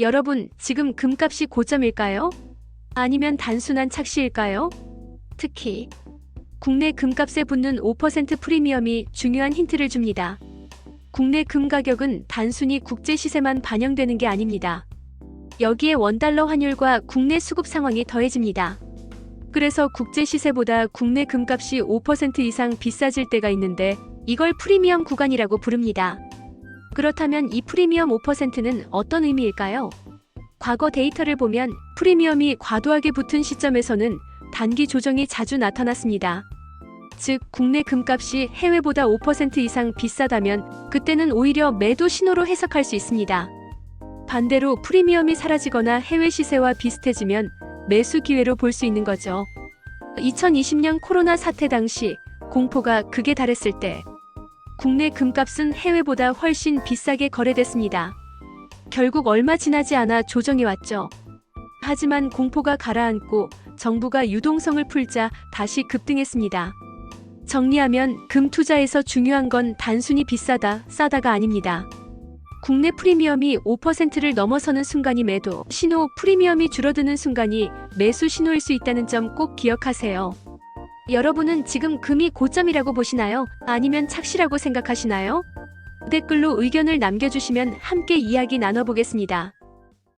여러분, 지금 금값이 고점일까요? 아니면 단순한 착시일까요? 특히 국내 금값에 붙는 5% 프리미엄이 중요한 힌트를 줍니다. 국내 금 가격은 단순히 국제 시세만 반영되는 게 아닙니다. 여기에 원달러 환율과 국내 수급 상황이 더해집니다. 그래서 국제 시세보다 국내 금값이 5% 이상 비싸질 때가 있는데 이걸 프리미엄 구간이라고 부릅니다. 그렇다면 이 프리미엄 5%는 어떤 의미일까요? 과거 데이터를 보면 프리미엄이 과도하게 붙은 시점에서는 단기 조정이 자주 나타났습니다. 즉, 국내 금값이 해외보다 5% 이상 비싸다면 그때는 오히려 매도 신호로 해석할 수 있습니다. 반대로 프리미엄이 사라지거나 해외 시세와 비슷해지면 매수 기회로 볼 수 있는 거죠. 2020년 코로나 사태 당시 공포가 극에 달했을 때 국내 금값은 해외보다 훨씬 비싸게 거래됐습니다. 결국 얼마 지나지 않아 조정이 왔죠. 하지만 공포가 가라앉고 정부가 유동성을 풀자 다시 급등했습니다. 정리하면 금 투자에서 중요한 건 단순히 비싸다, 싸다가 아닙니다. 국내 프리미엄이 5%를 넘어서는 순간이 매도, 신호 프리미엄이 줄어드는 순간이 매수 신호일 수 있다는 점 꼭 기억하세요. 여러분은 지금 금이 고점이라고 보시나요? 아니면 착시라고 생각하시나요? 댓글로 의견을 남겨주시면 함께 이야기 나눠보겠습니다.